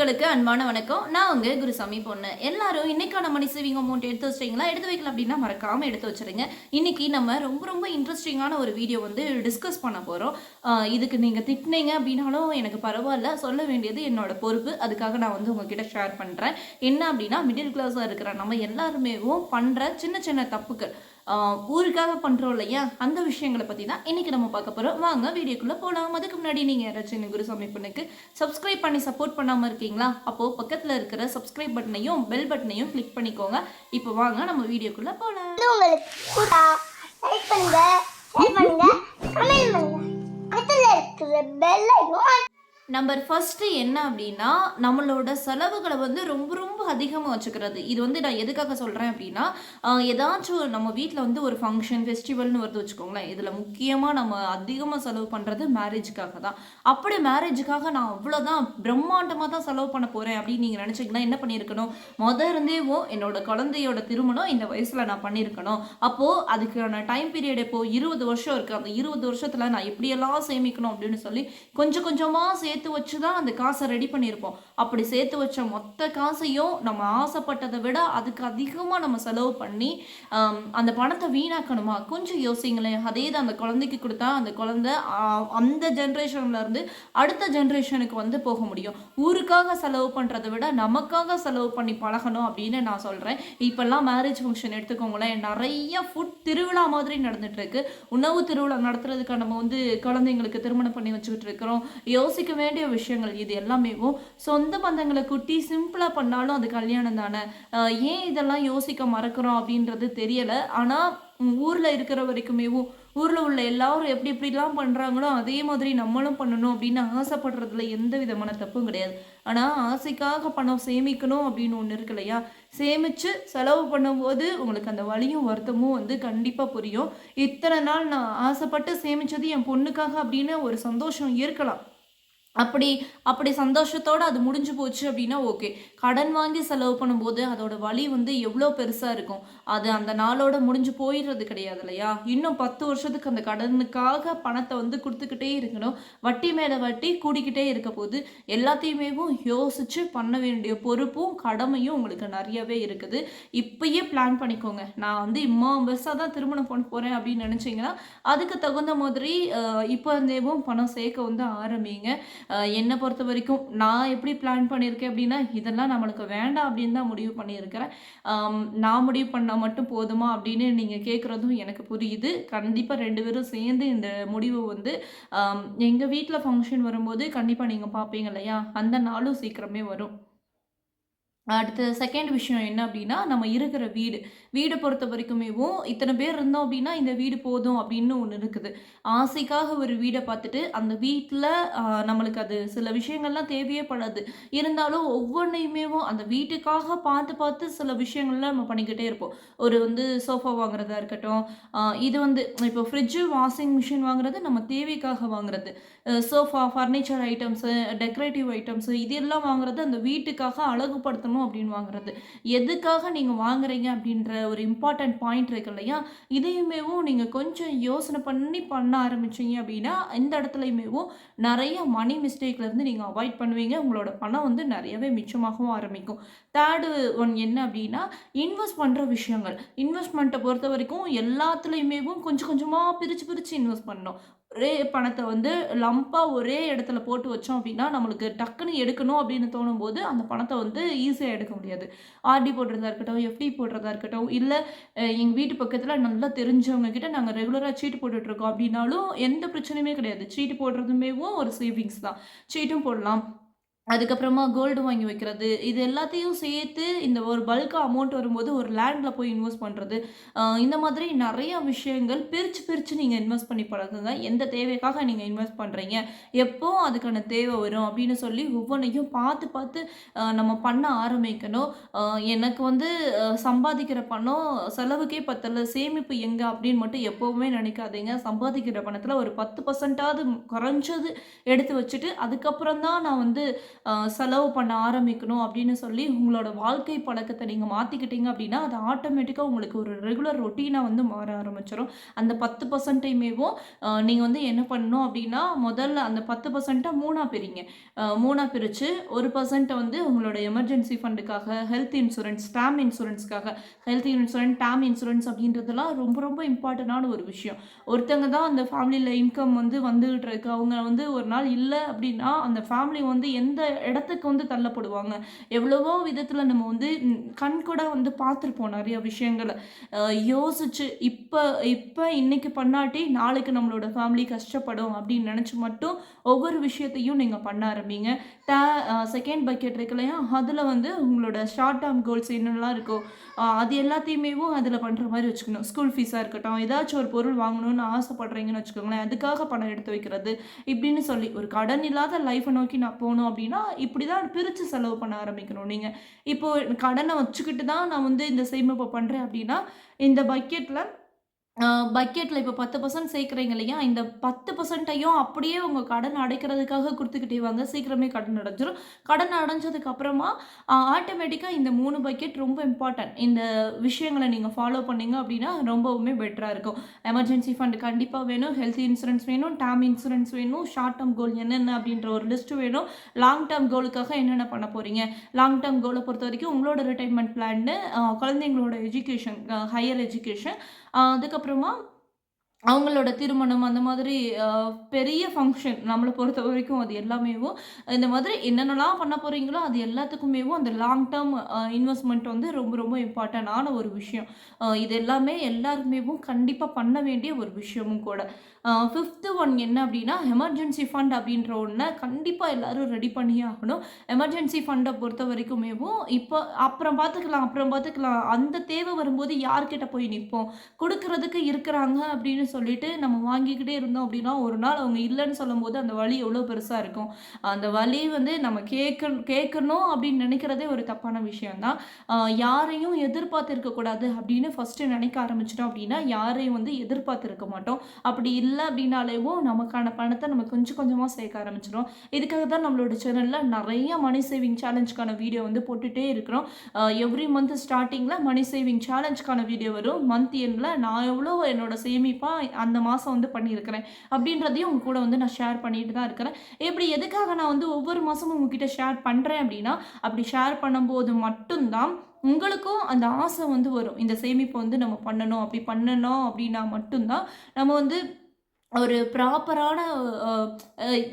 உறவுகளுக்கு அன்பான வணக்கம். நான் உங்க குருசாமி பொண்ணு. எல்லாரும் இன்னைக்கான மணி சேவிங் அமௌண்ட் எடுத்து வச்சிட்டீங்களா? எடுத்து வைக்கல அப்படின்னா மறக்காம எடுத்து வச்சிருங்க. இன்னைக்கு நம்ம ரொம்ப ரொம்ப இன்ட்ரெஸ்டிங்கான ஒரு வீடியோ வந்து டிஸ்கஸ் பண்ண போறோம். இதுக்கு நீங்க திட்டினீங்க அப்படின்னாலும் எனக்கு பரவாயில்ல. சொல்ல வேண்டியது என்னோட பொறுப்பு. அதுக்காக நான் வந்து உங்ககிட்ட ஷேர் பண்றேன். என்ன அப்படின்னா மிடில் கிளாஸாக இருக்கிற நம்ம எல்லாருமேவும் பண்ற சின்ன சின்ன தப்புக்கள் ஊருக்காக பண்ணுறோம் இல்லையா? அந்த விஷயங்களை பற்றி தான் இன்னைக்கு நம்ம பார்க்க போகிறோம் வாங்க வீடியோக்குள்ளே போகலாம் அதுக்கு முன்னாடி நீங்கள் யாராச்சும் இந்த குருசாமி பொண்ணுக்கு சப்ஸ்கிரைப் பண்ணி சப்போர்ட் பண்ணாமல் இருக்கீங்களா? அப்போது பக்கத்தில் இருக்கிற சப்ஸ்கிரைப் பட்டனையும் பெல் பட்டனையும் கிளிக் பண்ணிக்கோங்க. இப்போ வாங்க நம்ம வீடியோக்குள்ளே போகலாம் இது உங்களுக்கு நம்பர் ஃபர்ஸ்ட் என்ன அப்படின்னா நம்மளோட செலவுகளை வந்து ரொம்ப ரொம்ப அதிகமாக வச்சுக்கிறது. இது வந்து நான் எதுக்காக சொல்கிறேன் அப்படின்னா ஏதாச்சும் நம்ம வீட்டில் வந்து ஒரு ஃபங்க்ஷன் ஃபெஸ்டிவல்னு வருது வச்சுக்கோங்களேன். இதில் முக்கியமாக நம்ம அதிகமாக செலவு பண்ணுறது மேரேஜுக்காக தான். அப்படி மேரேஜுக்காக நான் அவ்வளோதான் பிரம்மாண்டமாக தான் செலவு பண்ண போகிறேன் அப்படின்னு நீங்கள் நினச்சிங்கன்னா என்ன பண்ணியிருக்கணும்? மொதல் இருந்தேவோ என்னோட குழந்தையோட திருமணம் இந்த வயசில் நான் பண்ணியிருக்கணும். அப்போது அதுக்கான டைம் பீரியட் இப்போது இருபது வருஷம் இருக்குது அந்த இருபது வருஷத்தில் நான் எப்படியெல்லாம் சேமிக்கணும் அப்படின்னு சொல்லி கொஞ்சம் கொஞ்சமாக சேர்த்து சேர்த்து வச்சு தான் அந்த காசை ரெடி பண்ணியிருப்போம். அப்படி சேர்த்து வச்ச மொத்த காசையும் நம்ம ஆசைப்பட்டதை விட அதுக்கு அதிகமாக நம்ம செலவு பண்ணி அந்த பணத்தை வீணாக்கணுமா? கொஞ்சம் யோசிங்களேன். அதே தான் அந்த குழந்தைக்கு கொடுத்தா அந்த குழந்தை அந்த ஜென்ரேஷன்லேருந்து அடுத்த ஜென்ரேஷனுக்கு வந்து போக முடியும். ஊருக்காக செலவு பண்ணுறதை விட நமக்காக செலவு பண்ணி பழகணும் அப்படின்னு நான் சொல்கிறேன் இப்போல்லாம் மேரேஜ் ஃபங்க்ஷன் எடுத்துக்கோங்களேன். நிறைய ஃபுட் திருவிழா மாதிரி நடந்துட்டு இருக்கு உணவு திருவிழா நடத்துறதுக்காக நம்ம வந்து குழந்தைங்களுக்கு திருமணம் பண்ணி வச்சுக்கிட்டு இருக்கிறோம். யோசிக்கவே வேண்டிய விஷயங்கள் இது எல்லாமேவும் சொந்த பந்தங்களை குட்டி சிம்பிளாக பண்ணாலும் அது கல்யாணம் தானே. ஏன் இதெல்லாம் யோசிக்க மறக்கிறோம் அப்படின்றது தெரியலை. ஆனால் ஊரில் இருக்கிற வரைக்குமேவும் ஊரில் உள்ள எல்லாரும் எப்படி எப்படிலாம் பண்ணுறாங்களோ அதே மாதிரி நம்மளும் பண்ணணும் அப்படின்னு ஆசைப்படுறதுல எந்த விதமான தப்பும் கிடையாது. ஆனால் ஆசைக்காக பணம் சேமிக்கணும் அப்படின்னு ஒன்று இருக்கு இல்லையா? சேமித்து செலவு பண்ணும்போது உங்களுக்கு அந்த வழியும் வருத்தமும் வந்து கண்டிப்பாக புரியும். இத்தனை நாள் நான் ஆசைப்பட்டு சேமித்தது என் பொண்ணுக்காக அப்படின்னு ஒரு சந்தோஷம் இருக்கலாம். அப்படி அப்படி சந்தோஷத்தோடு அது முடிஞ்சு போச்சு அப்படின்னா ஓகே கடன் வாங்கி செலவு பண்ணும்போது அதோட வலி வந்து எவ்வளோ பெருசாக இருக்கும்? அது அந்த நாளோட முடிஞ்சு போயிடுறது கிடையாது இல்லையா? இன்னும் பத்து வருஷத்துக்கு அந்த கடனுக்காக பணத்தை வந்து கொடுத்துக்கிட்டே இருக்கணும். வட்டி மேலே வட்டி கூடிக்கிட்டே இருக்க போது எல்லாத்தையுமேவும் யோசிச்சு பண்ண வேண்டிய பொறுப்பும் கடமையும் உங்களுக்கு நிறையவே இருக்குது. இப்பயே பிளான் பண்ணிக்கோங்க. நான் வந்து இம்மா பெருசாக தான் திருமணம் பண்ண போகிறேன் அப்படின்னு நினச்சிங்கன்னா அதுக்கு தகுந்த மாதிரி இப்போ இருந்தேவும் பணம் சேர்க்க வந்து ஆரம்பிங்க. என்னை பொறுத்த வரைக்கும் நான் எப்படி பிளான் பண்ணியிருக்கேன் அப்படின்னா இதெல்லாம் நம்மளுக்கு வேண்டாம் அப்படின்னு தான் முடிவு பண்ணியிருக்கிறேன். நான் முடிவு பண்ணால் மட்டும் போதுமா அப்படின்னு நீங்கள் கேட்குறதும் எனக்கு புரியுது. கண்டிப்பாக ரெண்டு பேரும் சேர்ந்து இந்த முடிவு வந்து எங்கள் வீட்டில் ஃபங்க்ஷன் வரும்போது கண்டிப்பாக நீங்கள் பார்ப்பீங்க இல்லையா? அந்த நாளும் சீக்கிரமே வரும். அடுத்த செகண்ட் விஷயம் என்ன அப்படின்னா நம்ம இருக்கிற வீடு. வீடை பொறுத்த வரைக்குமேவும் இத்தனை பேர் இருந்தோம் அப்படின்னா இந்த வீடு போதும் அப்படின்னு ஒன்று இருக்குது. ஆசைக்காக ஒரு வீடை பார்த்துட்டு அந்த வீட்டில் நம்மளுக்கு அது சில விஷயங்கள்லாம் தேவையே படாது. இருந்தாலும் ஒவ்வொன்றையுமேவும் அந்த வீட்டுக்காக பார்த்து பார்த்து சில விஷயங்கள்லாம் நம்ம பண்ணிக்கிட்டே இருப்போம். ஒரு வந்து சோஃபா வாங்குறதா இருக்கட்டும் இது வந்து இப்போ ஃப்ரிட்ஜு வாஷிங் மிஷின் வாங்குறது நம்ம தேவைக்காக வாங்குறது. Sofa furniture items decorative items இது எல்லாம் வாங்குறது அந்த வீட்டுக்காக அழகுபடுத்தணும் அப்படின்னு வாங்குறது. எதுக்காக நீங்கள் வாங்குறீங்க அப்படின்ற ஒரு இம்பார்ட்டன்ட் பாயிண்ட் இருக்கு இல்லையா? இதையுமேவும் நீங்கள் கொஞ்சம் யோசனை பண்ணி பண்ண ஆரம்பிச்சீங்க அப்படின்னா இந்த இடத்துலையுமேவும் நிறைய மணி மிஸ்டேக்லேருந்து நீங்கள் அவாய்ட் பண்ணுவீங்க. உங்களோட பணம் வந்து நிறையவே மிச்சமாகவும் ஆரம்பிக்கும். தேர்டு ஒன் என்ன அப்படின்னா இன்வெஸ்ட் பண்ணுற விஷயங்கள். இன்வெஸ்ட்மெண்ட்டை பொறுத்த வரைக்கும் எல்லாத்துலேயுமேவும் கொஞ்சம் கொஞ்சமாக பிரித்து பிரித்து இன்வெஸ்ட் பண்ணணும். ஒரே பணத்தை வந்து லம்பாக ஒரே இடத்துல போட்டு வச்சோம் அப்படின்னா நம்மளுக்கு டக்குன்னு எடுக்கணும் அப்படின்னு தோணும் போது அந்த பணத்தை வந்து ஈஸியாக எடுக்க முடியாது. ஆர்டி போடுறதா இருக்கட்டும் எஃப்டி போடுறதா இருக்கட்டும் இல்லை எங்கள் வீட்டு பக்கத்தில் நல்லா தெரிஞ்சவங்க கிட்ட நாங்கள் ரெகுலராக சீட்டு போட்டுட்ருக்கோம் அப்படின்னாலும் எந்த பிரச்சனையுமே கிடையாது. சீட்டு போடுறதுமேவும் ஒரு சேவிங்ஸ் தான். சீட்டும் போடலாம். அதுக்கப்புறமா கோல்டு வாங்கி வைக்கிறது இது எல்லாத்தையும் சேர்த்து இந்த ஒரு பல்க் அமௌண்ட் வரும்போது ஒரு லேண்டில் போய் இன்வெஸ்ட் பண்ணுறது இந்த மாதிரி நிறைய விஷயங்கள் பிரித்து பிரித்து நீங்கள் இன்வெஸ்ட் பண்ணி பழகுங்க எந்த தேவைக்காக நீங்கள் இன்வெஸ்ட் பண்ணுறீங்க எப்போ அதுக்கான தேவை வரும் அப்படின்னு சொல்லி ஒவ்வொன்றையும் பார்த்து பார்த்து நம்ம பண்ண ஆரம்பிக்கணும். எனக்கு வந்து சம்பாதிக்கிற பணம் செலவுக்கே பத்தல சேமிப்பு எங்கே அப்படின்னு மட்டும் எப்போவுமே நினைக்காதீங்க. சம்பாதிக்கிற பணத்தில் ஒரு பத்து பர்சன்டாவது குறைஞ்சது எடுத்து வச்சுட்டு அதுக்கப்புறம் தான் நான் வந்து செலவு பண்ண ஆரம்பிக்கணும் அப்படின்னு சொல்லி உங்களோட வாழ்க்கை பழக்கத்தை நீங்கள் மாற்றிக்கிட்டீங்க அப்படின்னா, அது ஆட்டோமேட்டிக்காக உங்களுக்கு ஒரு ரெகுலர் ரொட்டீனாக வந்து மாற ஆரம்பிச்சிடும் அந்த பத்து பர்சன்ட்டையுமேவும் நீங்கள் வந்து என்ன பண்ணணும் அப்படின்னா, முதல்ல அந்த பத்து பர்சன்ட்டை மூணாக பிரிங்க. மூணாக பிரித்து ஒரு பர்சன்ட்டை வந்து உங்களோட எமர்ஜென்சி ஃபண்டுக்காக, ஹெல்த் இன்சூரன்ஸ், டேம் இன்சூரன்ஸ்க்காக ஹெல்த் இன்சூரன்ஸ், டேம் இன்சூரன்ஸ் அப்படின்றதெல்லாம் ரொம்ப ரொம்ப இம்பார்ட்டண்டான ஒரு விஷயம். ஒருத்தங்க தான் அந்த ஃபேமிலியில் இன்கம் வந்து வந்துகிட்டு இருக்கு. அவங்க வந்து ஒரு நாள் இல்லை அப்படின்னா, அந்த ஃபேமிலி வந்து எந்த இடத்துக்கு வந்து தள்ளப்படுவாங்க. எவ்வளவோ விதத்தில் நம்ம வந்து ம் வந்து பார்த்துருப்போம் நிறைய விஷயங்கள. யோசிச்சு இப்போ இப்போ இன்னைக்கு பண்ணாட்டி நாளைக்கு நம்மளோட ஃபேமிலி கஷ்டப்படும் அப்படின்னு நினச்சி மட்டும் ஒவ்வொரு விஷயத்தையும் நீங்கள் பண்ண ஆரம்பிங்க. ட செகண்ட் பக்கெட் இருக்கு இல்லையா? அதில் வந்து உங்களோட ஷார்ட் டேர்ம் கோல்ஸ் என்னெல்லாம் இருக்கோ, அது எல்லாத்தையுமேவும் அதில் பண்ணுற மாதிரி வச்சுக்கணும். ஸ்கூல் ஃபீஸாக இருக்கட்டும், ஏதாச்சும் ஒரு பொருள் வாங்கணும்னு ஆசைப்படுறீங்கன்னு வச்சுக்கோங்களேன், அதுக்காக பணம் எடுத்து வைக்கிறது. இப்படின்னு சொல்லி ஒரு கடன் இல்லாத லைஃப்பை நோக்கி நான் போகணும் அப்படின்னா, இப்படி தான் பிரித்து செலவு பண்ண ஆரம்பிக்கணும். நீங்கள் இப்போ கடனை வச்சுக்கிட்டு தான் நான் வந்து இந்த சேமிப்பு பண்ணுறேன் அப்படின்னா, இந்த பக்கெட்டில் பக்கெட்டில் இப்போ பத்து பர்சன்ட் சேர்க்குறீங்க இல்லையா? இந்த பத்து பர்சன்ட்டையும் அப்படியே உங்கள் கடன் அடைக்கிறதுக்காக கொடுத்துக்கிட்டேவாங்க சீக்கிரமே கடன் அடைஞ்சிரும். கடன் அடைஞ்சதுக்கு அப்புறமா இந்த மூணு பக்கெட் ரொம்ப இம்பார்ட்டன்ட். இந்த விஷயங்களை நீங்கள் ஃபாலோ பண்ணீங்க அப்படின்னா, ரொம்பவுமே பெட்டராக இருக்கும். எமர்ஜென்சி ஃபண்ட் கண்டிப்பாக வேணும். ஹெல்த் இன்சூரன்ஸ் வேணும். டேர்ம் இன்சூரன்ஸ் வேணும். ஷார்ட் டேர்ம் கோல் என்னென்ன அப்படின்ற ஒரு லிஸ்ட் வேணும். லாங் டேர்ம் கோலுக்காக என்னென்ன பண்ண போகிறீங்க லாங் டேர்ம் கோலை பொறுத்த வரைக்கும் உங்களோட ரிட்டைர்மெண்ட் பிளான்னு, குழந்தைங்களோட எஜுகேஷன் ஹையர் எஜுகேஷன், அதுக்கப்புறம் அதுக்கப்புறமா அவங்களோட திருமணம் அந்த மாதிரி பெரிய ஃபங்க்ஷன் நம்மளை பொறுத்த வரைக்கும் அது எல்லாமேவும் இந்த மாதிரி என்னென்னலாம் பண்ண போகிறீங்களோ அது எல்லாத்துக்குமேவும் அந்த லாங் டேர்ம் இன்வெஸ்ட்மெண்ட் வந்து ரொம்ப ரொம்ப இம்பார்ட்டண்டான ஒரு விஷயம். இது எல்லாமே எல்லாருக்குமேவும் கண்டிப்பாக பண்ண வேண்டிய ஒரு விஷயமும் கூட. ஃபிஃப்த்து ஒன் என்ன அப்படின்னா, எமர்ஜென்சி ஃபண்ட் அப்படின்ற ஒன்று கண்டிப்பாக எல்லோரும் ரெடி பண்ணியே ஆகணும். எமர்ஜென்சி பொறுத்த வரைக்குமே இப்போ அப்புறம் பார்த்துக்கலாம், அப்புறம் பார்த்துக்கலாம். அந்த தேவை வரும்போது யார்கிட்ட போய் நிற்போம் கொடுக்கறதுக்கு இருக்கிறாங்க அப்படின்னு சொல்லிட்டு நம்ம வாங்கிக்கிட்டே இருந்தோம் அப்படின்னா, ஒரு நாள் அவங்க இல்லன்னு சொல்லும்போது அந்த வலி எவ்வளோ பெருசாக இருக்கும். அந்த வலி வந்து நம்ம கேட்க கேட்கணும் அப்படின்னு நினைக்கிறதே ஒரு தப்பான விஷயம் தான். யாரையும் எதிர்பார்த்து இருக்கக்கூடாது அப்படின்னு ஃபஸ்ட்டு நினைக்க ஆரம்பிச்சிட்டோம் அப்படின்னா, யாரையும் வந்து எதிர்பார்த்துருக்க மாட்டோம். அப்படி இல்லை அப்படின்னாலேவும் நமக்கான பணத்தை நம்ம கொஞ்சம் கொஞ்சமாக சேர்க்க ஆரம்பிச்சிடும் இதுக்காக தான் நம்மளோட சேனலில் நிறைய மணி சேவிங் சேலஞ்சுக்கான வீடியோ வந்து போட்டுகிட்டே இருக்கிறோம். எவ்ரி மந்த் ஸ்டார்டிங்கில் மணி சேவிங் சேலஞ்சுக்கான வீடியோ வரும். மந்த் எண்டில் நான் எவ்வளோ என்னோட சேமிப்பாக அந்த மாதம் வந்து பண்ணியிருக்கிறேன். அப்படின்றதையும் உங்க கூட வந்து நான் ஷேர் பண்ணிட்டு தான் இருக்கிறேன். இப்படி எதுக்காக நான் வந்து ஒவ்வொரு மாதமும் உங்ககிட்ட ஷேர் பண்ணுறேன் அப்படின்னா, அப்படி ஷேர் பண்ணும்போது மட்டும்தான் உங்களுக்கும் அந்த ஆசை வந்து வரும். இந்த சேமிப்பு வந்து நம்ம பண்ணணும். அப்படி பண்ணணும் அப்படின்னா மட்டும்தான் நம்ம வந்து ஒரு ப்ராப்பரான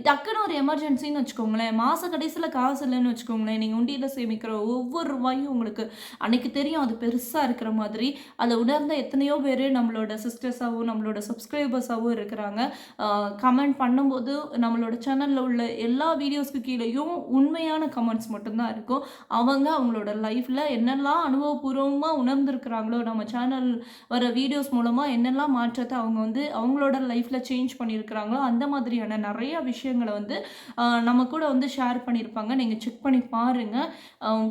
டக்குன்னு ஒரு எமர்ஜென்சின்னு வச்சுக்கோங்களேன். மாத கடைசியில் காசு இல்லைன்னு வச்சுக்கோங்களேன். நீங்கள் உண்டியில் சேமிக்கிற ஒவ்வொரு ரூபாயும் உங்களுக்கு அன்னைக்கு தெரியும் அது பெருசாக இருக்கிற மாதிரி. அதை உணர்ந்த எத்தனையோ பேர் நம்மளோட சிஸ்டர்ஸாகவும் நம்மளோட சப்ஸ்கிரைபர்ஸாகவும் இருக்கிறாங்க. கமெண்ட் பண்ணும்போது நம்மளோட சேனலில் உள்ள எல்லா வீடியோஸ்க்கு கீழேயும் உண்மையான கமெண்ட்ஸ் மட்டும்தான் இருக்கும். அவங்க அவங்களோட லைஃப்பில் என்னெல்லாம் அனுபவபூர்வமாக உணர்ந்திருக்கிறாங்களோ, நம்ம சேனல் வர வீடியோஸ் மூலமாக என்னெல்லாம் மாற்றத்தை அவங்க வந்து அவங்களோட லைஃப்பில் சேஞ்ச் பண்ணியிருக்கிறாங்களோ, அந்த மாதிரியான நிறைய விஷயங்கள வந்து நம்ம கூட வந்து ஷேர் பண்ணியிருப்பாங்க. நீங்கள் செக் பண்ணி பாருங்கள்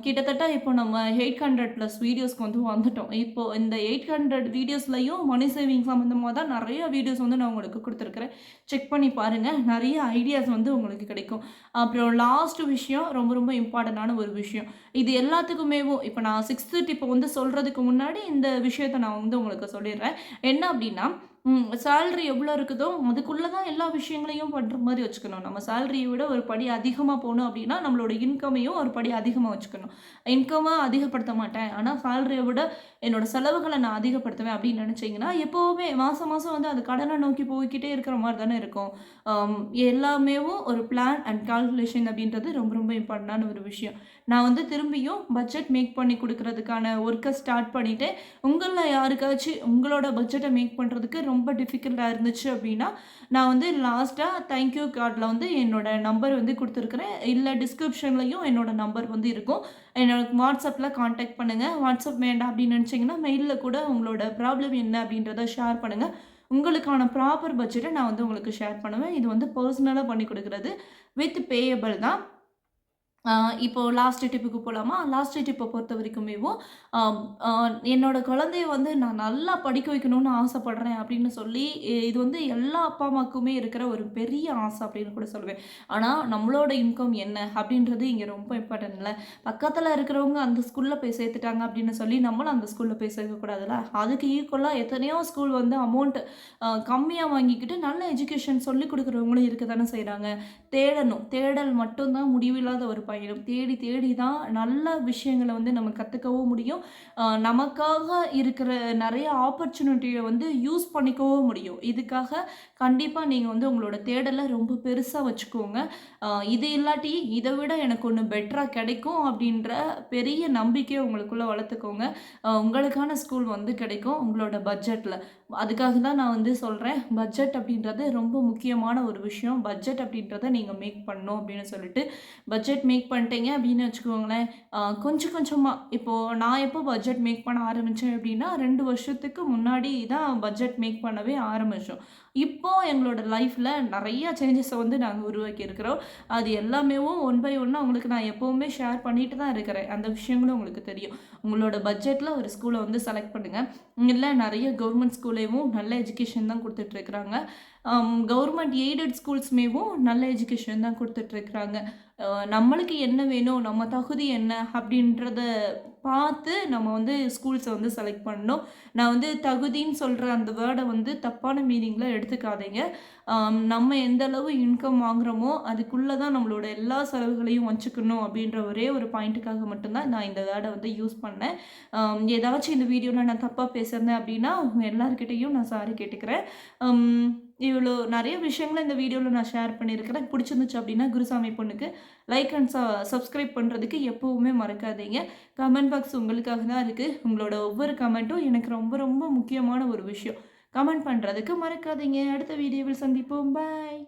கிட்டத்தட்ட இப்போ நம்ம எயிட் ஹண்ட்ரட் ப்ளஸ் வீடியோஸ்க்கு வந்து வந்துட்டோம். இப்போ இந்த எயிட் ஹண்ட்ரட் வீடியோஸ்லையும் மணி சேவிங் சம்மந்தமாக தான் நிறைய வீடியோஸ் வந்து நான் உங்களுக்கு கொடுத்துருக்குறேன் செக் பண்ணி பாருங்கள் நிறைய ஐடியாஸ் வந்து உங்களுக்கு கிடைக்கும். அப்புறம் லாஸ்ட் விஷயம் ரொம்ப ரொம்ப இம்பார்ட்டண்டான ஒரு விஷயம். இது எல்லாத்துக்குமேவும் இப்போ நான் சிக்ஸ்த்து இப்போ வந்து சொல்கிறதுக்கு முன்னாடி இந்த விஷயத்தை நான் வந்து உங்களுக்கு சொல்லிடுறேன். என்ன அப்படின்னா, சேல்ரி எவ்வளோ இருக்குதோ, அதுக்குள்ளே தான் எல்லா விஷயங்களையும் பண்ற மாதிரி வச்சுக்கணும். நம்ம சேல்ரியை விட ஒரு படி அதிகமா போகணும் அப்படின்னா, நம்மளோட இன்கமையும் ஒரு படி அதிகமா வச்சுக்கணும். இன்கமாக அதிகப்படுத்த மாட்டேன். ஆனா சேல்ரியை விட என்னோட செலவுகளை நான் அதிகப்படுத்துவேன் அப்படின்னு நினச்சிங்கன்னா எப்போவுமே மாதம் மாதம் வந்து அது கடனை நோக்கி போய்கிட்டே இருக்கிற மாதிரி தானே இருக்கும். எல்லாமேவும் ஒரு பிளான் அண்ட் கால்குலேஷன் அப்படின்றது ரொம்ப ரொம்ப இம்பார்ட்டண்டான ஒரு விஷயம். நான் வந்து திரும்பியும் பட்ஜெட் மேக் பண்ணி கொடுக்கறதுக்கான ஒர்க்கை ஸ்டார்ட் பண்ணிவிட்டு உங்களில் யாருக்காச்சும் உங்களோட பட்ஜெட்டை மேக் பண்ணுறதுக்கு ரொம்ப டிஃபிகல்ட்டாக இருந்துச்சு அப்படின்னா, நான் வந்து லாஸ்ட்டாக தேங்க் யூ வந்து என்னோட நம்பர் வந்து கொடுத்துருக்குறேன் இல்லை டிஸ்கிரிப்ஷன்லையும் என்னோட நம்பர் வந்து இருக்கும். என்னோட வாட்ஸ்அப்பில் காண்டாக்ட் பண்ணுங்கள் வாட்ஸ்அப் வேண்டாம் அப்படின்னு நினச்சி நினச்சிங்கன்னா மெயில்ல கூட உங்களோட ப்ராப்ளம் என்ன அப்படின்றத ஷேர் பண்ணுங்கள் உங்களுக்கான ப்ராப்பர் பட்ஜெட்டை நான் வந்து உங்களுக்கு ஷேர் பண்ணுவேன். இது வந்து பர்சனலாக பண்ணி கொடுக்குறது வித் பேயபிள் தான். இப்போ லாஸ்ட் டிப்புக்கு போகலாமா லாஸ்ட் டிப்பை பொறுத்த வரைக்குமேவும், என்னோட குழந்தைய வந்து நான் நல்லா படிக்க வைக்கணும்னு ஆசைப்படுறேன் அப்படின்னு சொல்லி, இது வந்து எல்லா அப்பா, அம்மாக்குமே இருக்கிற ஒரு பெரிய ஆசை அப்படின்னு கூட சொல்லுவேன். ஆனால் நம்மளோட இன்கம் என்ன அப்படின்றது இங்கே ரொம்ப இம்பார்ட்டண்ட் இல்லை பக்கத்தில் இருக்கிறவங்க அந்த ஸ்கூலில் போய் சேர்த்துட்டாங்க அப்படின்னு சொல்லி, நம்மளும் அந்த ஸ்கூலில் போய் சேர்க்கக்கூடாதுல்ல. அதுக்கு ஈக்குவலாக எத்தனையோ ஸ்கூல் வந்து அமௌண்ட் கம்மியாக வாங்கிக்கிட்டு, நல்ல எஜுகேஷன் சொல்லி கொடுக்குறவங்களும் இருக்க தானே செய்கிறாங்க தேடணும். தேடல் மட்டும்தான் முடிவில்லாத ஒரு பயணம். தேடி தேடி தான் நல்ல விஷயங்கள வந்து நம்ம கற்றுக்கவும் முடியும். நமக்காக இருக்கிற நிறைய ஆப்பர்ச்சுனிட்டியை வந்து யூஸ் பண்ணிக்கவும் முடியும். இதுக்காக கண்டிப்பாக நீங்கள் வந்து உங்களோட தேடலை ரொம்ப பெருசாக வச்சுக்கோங்க. இது இல்லாட்டி, இதை விட எனக்கு ஒன்று பெட்டராக கிடைக்கும் அப்படின்ற பெரிய நம்பிக்கையை உங்களுக்குள்ளே வளர்த்துக்கோங்க. உங்களுக்கான ஸ்கூல் வந்து கிடைக்கும். உங்களோட பட்ஜெட்டில் அதுக்காக தான் நான் வந்து சொல்கிறேன் பட்ஜெட் அப்படின்றது ரொம்ப முக்கியமான ஒரு விஷயம். பட்ஜெட் அப்படின்றத நீங்கள் மேக் பண்ணணும் அப்படின்னு சொல்லிட்டு, பட்ஜெட் மேக் பண்ணிட்டீங்க அப்படின்னு வச்சுக்கோங்களேன், கொஞ்சம் கொஞ்சமாக இப்போது நான் எப்போ பட்ஜெட் மேக் பண்ண ஆரம்பித்தேன் அப்படின்னா, ரெண்டு வருஷத்துக்கு முன்னாடி தான் பட்ஜெட் மேக் பண்ணவே ஆரம்பித்தோம் இப்போ எங்களோட லைஃப்பில் நிறையா சேஞ்சஸை வந்து நாங்கள் உருவாக்கி இருக்கிறோம். அது எல்லாமேவும் ஒன் பை ஒன்று உங்களுக்கு நான் எப்போவுமே ஷேர் பண்ணிட்டு தான் இருக்கிறேன். அந்த விஷயங்களும் உங்களுக்கு தெரியும். உங்களோட பட்ஜெட்டில் ஒரு ஸ்கூலை வந்து செலக்ட் பண்ணுங்க. இல்லை நிறைய கவர்மெண்ட் ஸ்கூல்லேயும் நல்ல எஜுகேஷன் தான் கொடுத்துட்ருக்குறாங்க கவர்மெண்ட் எய்டட் ஸ்கூல்ஸ்மேவும் நல்ல எஜுகேஷன் தான் கொடுத்துட்ருக்குறாங்க நம்மளுக்கு என்ன வேணும்? நம்ம தகுதி என்ன? அப்படின்றத பார்த்து நம்ம வந்து ஸ்கூல்ஸை வந்து செலக்ட் பண்ணணும். நான் வந்து தகுதின்னு சொல்கிற அந்த வேர்டை வந்து தப்பான மீனிங்கில் எடுத்துக்காதீங்க. நம்ம எந்த அளவு இன்கம் வாங்குறோமோ, அதுக்குள்ளே தான் நம்மளோட எல்லா செலவுகளையும் வச்சுக்கணும் அப்படின்ற ஒரே ஒரு பாயிண்ட்டுக்காக மட்டும்தான் நான் இந்த வேர்டை வந்து யூஸ் பண்ணேன். ஏதாச்சும் இந்த வீடியோவில் நான் தப்பாக பேசுகிறேன் அப்படின்னா, எல்லாருக்கிட்டேயும் நான் சாரி கேட்டுக்கிறேன். இவ்வளோ நிறைய விஷயங்களை இந்த வீடியோவில் நான் ஷேர் பண்ணியிருக்கிறேன். பிடிச்சிருந்துச்சு அப்படின்னா, குருசாமி பொண்ணுக்கு லைக் அண்ட் ச சப்ஸ்கிரைப் பண்ணுறதுக்கு எப்போவுமே மறக்காதீங்க. கமெண்ட் பாக்ஸ் உங்களுக்காக தான் இருக்குது உங்களோட ஒவ்வொரு கமெண்ட்டும் எனக்கு ரொம்ப ரொம்ப முக்கியமான ஒரு விஷயம். கமெண்ட் பண்ணுறதுக்கு மறக்காதீங்க. அடுத்த வீடியோவில் சந்திப்போம். பாய்.